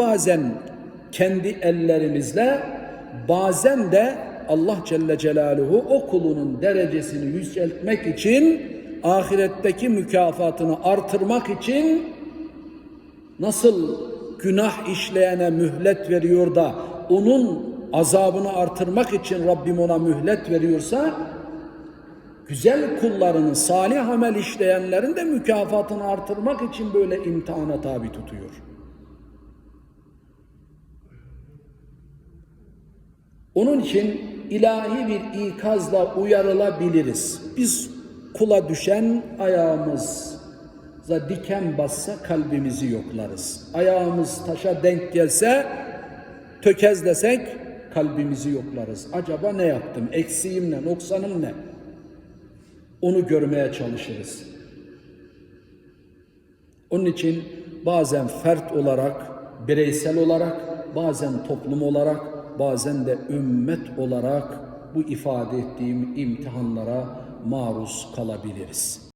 bazen kendi ellerimizle bazen de Allah Celle Celaluhu o kulunun derecesini yüceltmek için ahiretteki mükafatını artırmak için nasıl günah işleyene mühlet veriyor da onun azabını artırmak için Rabbim ona mühlet veriyorsa güzel kullarının, salih amel işleyenlerin de mükafatını artırmak için böyle imtihana tabi tutuyor. Onun için ilahi bir ikazla uyarılabiliriz. Biz kula düşen ayağımıza diken bassa kalbimizi yoklarız. Ayağımız taşa denk gelse tökezlesek kalbimizi yoklarız. Acaba ne yaptım? Eksiğim ne? Noksanım ne? Onu görmeye çalışırız. Onun için bazen fert olarak, bireysel olarak, bazen toplum olarak, bazen de ümmet olarak bu ifade ettiğim imtihanlara maruz kalabiliriz.